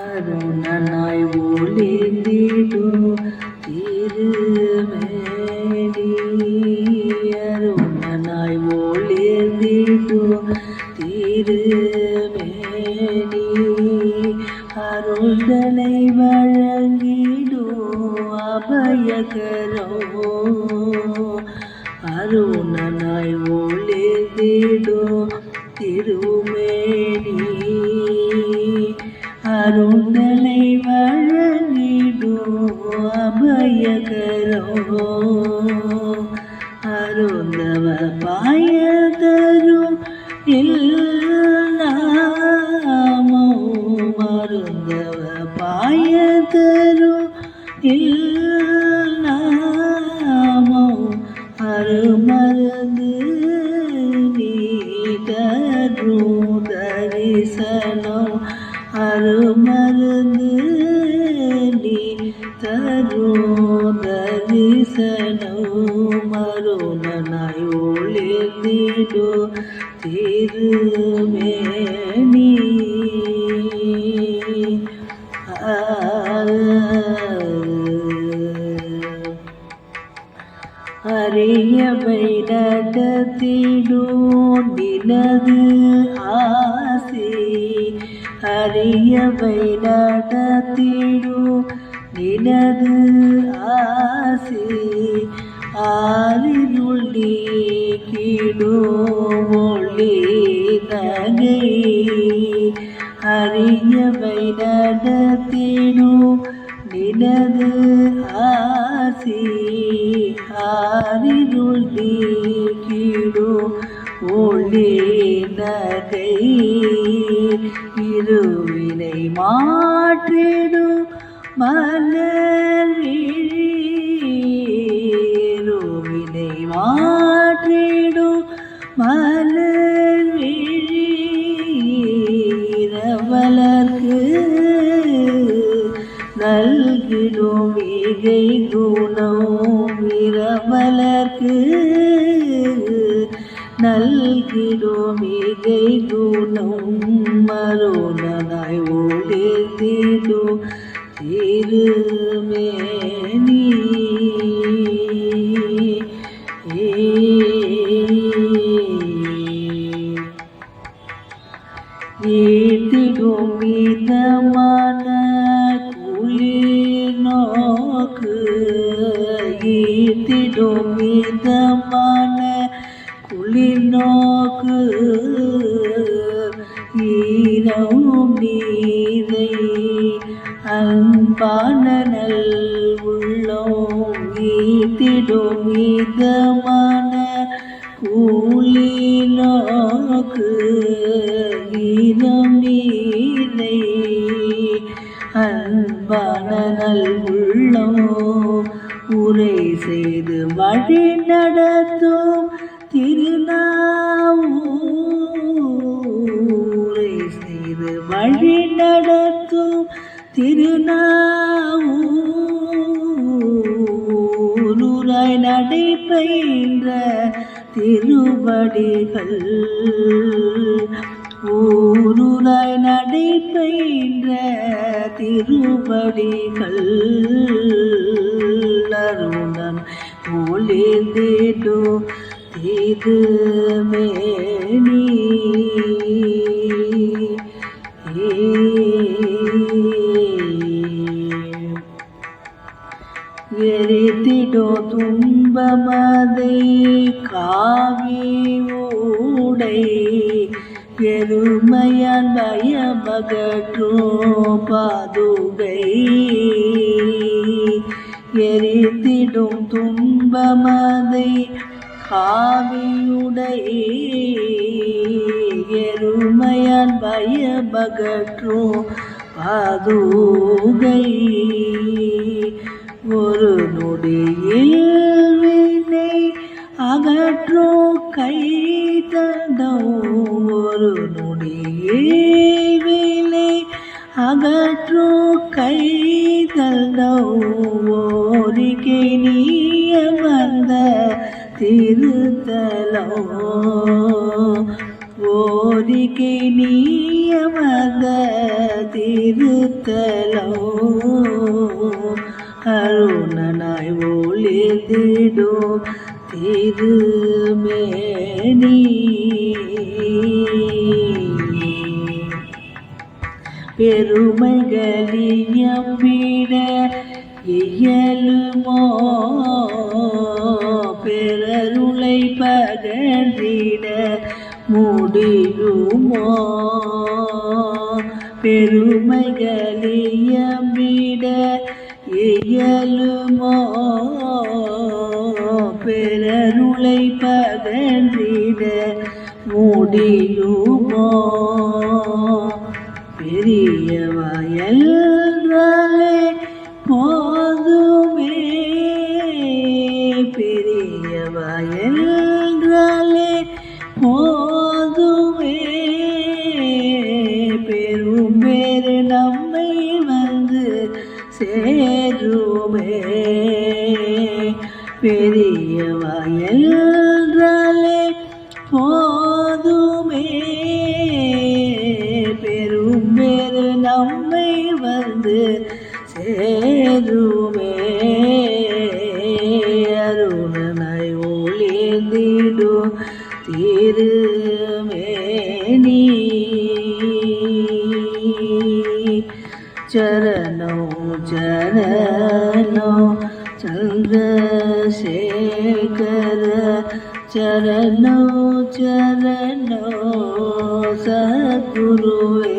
கருணனாய் ஒளிந்திடும் திருமேனி அருணனாய் ஒளிந்திடும் அருள்களை அருள்தலை அபயகரோ. அருணனாய் ஒளிந்திடும் திருமேடி அருந்தலை வழங்கிடோ அபயகரோ. அருந்தவ பாயதரும் இல்லை தரும் தரிசனம் அருணனாய் அறியவை நடத்திடும் நினது ஆசை அறியவை நடத்திடும் நினது ஆசை ஆறினுள் நீக்கிடும் ஒளி நகை அறியவை நடத்தினோ நினது ஆசி ஆறினுள் நீக்கிடும் ஒளி நகை இருவினை மாற்றிடும் மலர் விழிருவினை மாற்றிடும் மலர் விழிரவலர்க்கு நல்கிடும் மிகை குணம் இரவலர்க்கு நல்கிடும் மிகை குணம் திருமேனி ஈர்த்திடும் மிதமான குளிர் நோக்கு. ஈர்த்திடும் மிதமான குளிர் நோக்கு. ஈரம் நீரை பாடனல் நல் உள்ளம் ஈர்த்திடும் கூலி நோக்கு ஈரம் நீரை அன்பான நல் உரை செய்து வழி நடத்தும் திருநாவூராய் நடைபெற்ற திருவடிகள் ஊருராய் நடைபெற்ற திருவடிகள். அருணன் ஒளிர்ந்திடு திருமேனி எரித்திடோ துன்பமதை காவி ஊடை. எருமையான் பயமகற்றோ பாதுகை. எரித்திடும் துன்பமதை காவியுடை எருமையான் பயமகற்றோ பாதுகை. ஒரு நொடியில் வினை அகற்றோ கை தந்தோ ஒரு நொடியில் வினை அகற்றோ கை தந்தோ ஓரிக்கை நீய வந்த திருத்தலோ ஓரிக்கை நீய வந்த திருத்தலோ அருணனாய் ஒளிர்ந்திடும் திருமேனி பெருமைகளியம் விட இயலுமோ பிறருளை பகன்றிட முடியுமோ பெருமைகளியம் விட இயலுமோ பிறருளை பகன்றிட முடியுமோ? பெரிய வயல்களே அருமே அருணனை ஒளிந்திடு திருமேனி ചരണോ ചരണോ ചന്ദ്രശേഖര ചരണോ ചരണോ സദ്ഗുരുവേ